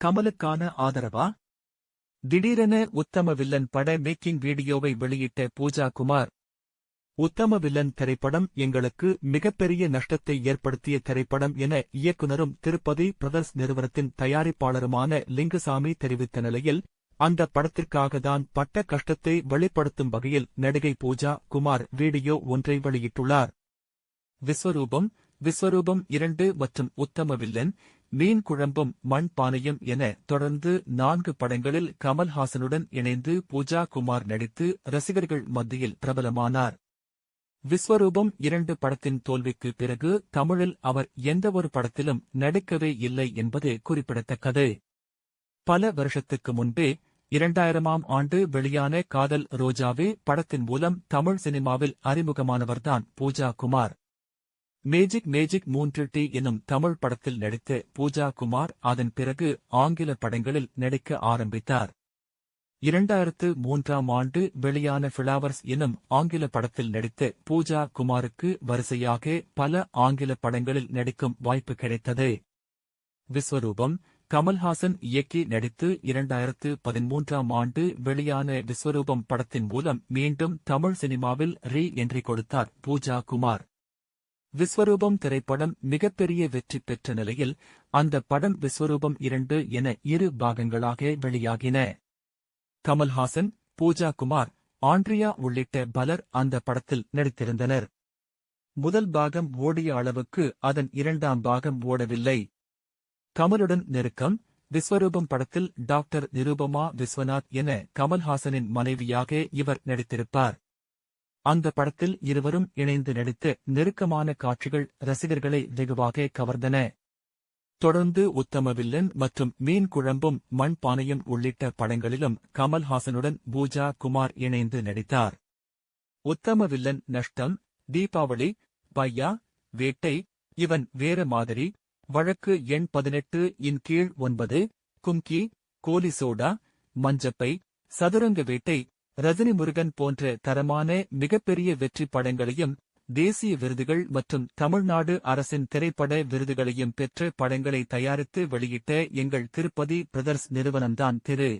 கமலுக்கான ஆதரவா? திடீரென உத்தம வில்லன் பட மேக்கிங் வீடியோவை வெளியிட்ட பூஜா குமார் உத்தம வில்லன் திரைப்படம் எங்களுக்கு மிகப்பெரிய நஷ்டத்தை ஏற்படுத்திய திரைப்படம் என இயக்குனரும் திருப்பதி பிரதர்ஸ் நிறுவனத்தின் தயாரிப்பாளருமான லிங்குசாமி தெரிவித்த நிலையில் அந்த படத்திற்காக தான் பட்ட கஷ்டத்தை வெளிப்படுத்தும் வகையில் நடிகை பூஜா குமார் வீடியோ ஒன்றை வெளியிட்டுள்ளார். விஸ்வரூபம் விஸ்வரூபம் இரண்டு மற்றும் உத்தம வில்லன் மீன் குழம்பும் மண் பானையும் என தொடர்ந்து நான்கு படங்களில் கமல்ஹாசனுடன் இணைந்து பூஜா குமார் நடித்து ரசிகர்கள் மத்தியில் பிரபலமானார். விஸ்வரூபம் இரண்டு படத்தின் தோல்விக்கு பிறகு தமிழில் அவர் எந்தவொரு படத்திலும் நடிக்கவே இல்லை என்பது குறிப்பிடத்தக்கது. பல வருஷத்துக்கு முன்பே இரண்டாயிரமாம் ஆண்டு வெளியான காதல் ரோஜாவே படத்தின் மூலம் தமிழ் சினிமாவில் அறிமுகமானவர்தான் பூஜா குமார் மேஜிக் மேஜிக் மூன்று டி எனும் தமிழ் படத்தில் நடித்த பூஜா குமார் அதன் பிறகு ஆங்கில படங்களில் நடிக்க ஆரம்பித்தார். இரண்டாயிரத்து மூன்றாம் ஆண்டு வெளியான ஃபிளவர்ஸ் எனும் ஆங்கில படத்தில் நடித்த பூஜா குமாருக்கு வரிசையாக பல ஆங்கில படங்களில் நடிக்கும் வாய்ப்பு கிடைத்தது. விஸ்வரூபம் கமல்ஹாசன் இயக்கி நடித்து இரண்டாயிரத்து பதிமூன்றாம் ஆண்டு வெளியான விஸ்வரூபம் படத்தின் மூலம் மீண்டும் தமிழ் சினிமாவில் ரீ என்ட்ரி கொடுத்தார் பூஜா குமார். விஸ்வரூபம் திரைப்படம் மிகப்பெரிய வெற்றி பெற்ற நிலையில் அந்த படம் விஸ்வரூபம் இரண்டு என இரு பாகங்களாக வெளியாகின. கமல்ஹாசன் பூஜா குமார் ஆண்ட்ரியா உள்ளிட்ட பலர் அந்த படத்தில் நடித்திருந்தனர். முதல் பாகம் ஓடிய அளவுக்கு அதன் இரண்டாம் பாகம் ஓடவில்லை. கமலுடன் நெருக்கம் விஸ்வரூபம் படத்தில் டாக்டர் நிருபமா விஸ்வநாத் என கமல்ஹாசனின் மனைவியாக இவர் நடித்திருப்பார். அந்த படத்தில் இருவரும் இணைந்து நடித்து நெருக்கமான காட்சிகள் ரசிகர்களை வெகுவாக கவர்ந்தன. தொடர்ந்து உத்தம வில்லன் மற்றும் மீன் குழம்பும் மண்பானையும் உள்ளிட்ட படங்களிலும் கமல்ஹாசனுடன் பூஜா குமார் இணைந்து நடித்தார். உத்தம வில்லன் நஷ்டம் தீபாவளி பையா வேட்டை இவன் வேற மாதிரி வழக்கு எண் பதினெட்டு இன் கீழ் ஒன்பது கும்கி கோலி சோடா மஞ்சப்பை சதுரங்க வேட்டை ரஜினி முருகன் போன்ற தரமான மிகப்பெரிய வெற்றி படங்களையும் தேசிய விருதுகள் மற்றும் தமிழ்நாடு அரசின் திரைப்பட விருதுகளையும் பெற்ற படங்களை தயாரித்து வெளியிட்ட எங்கள் திருப்பதி பிரதர்ஸ் நிறுவனம்தான் திரு.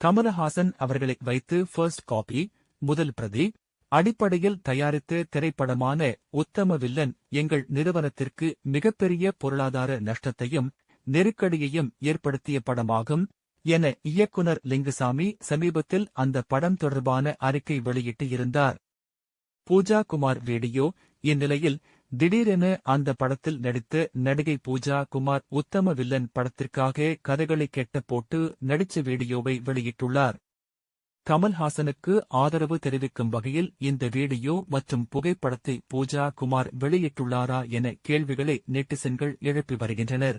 கமலஹாசன் அவர்களை வைத்து ஃபர்ஸ்ட் காப்பி முதல் பிரதி அடிப்படையில் தயாரித்த திரைப்படமான உத்தம வில்லன் எங்கள் நிறுவனத்திற்கு மிகப்பெரிய பொருளாதார நஷ்டத்தையும் நெருக்கடியையும் ஏற்படுத்திய படமாகும். என இயக்குனர் லிங்குசாமி சமீபத்தில் அந்த படம் தொடர்பான அறிக்கை வெளியிட்டு இருந்தார் பூஜா குமார் வீடியோ இந்நிலையில் திடீரென அந்த படத்தில் நடித்த நடிகை பூஜா குமார் உத்தம வில்லன் படத்திற்காக கதைகளை கெட்ட போட்டு நடிச்ச வீடியோவை வெளியிட்டுள்ளார். கமல்ஹாசனுக்கு ஆதரவு தெரிவிக்கும் வகையில் இந்த வீடியோ மற்றும் புகைப்படத்தை பூஜா குமார் வெளியிட்டுள்ளாரா என கேள்விகளை நெட்டிசன்கள் எழுப்பி வருகின்றனர்.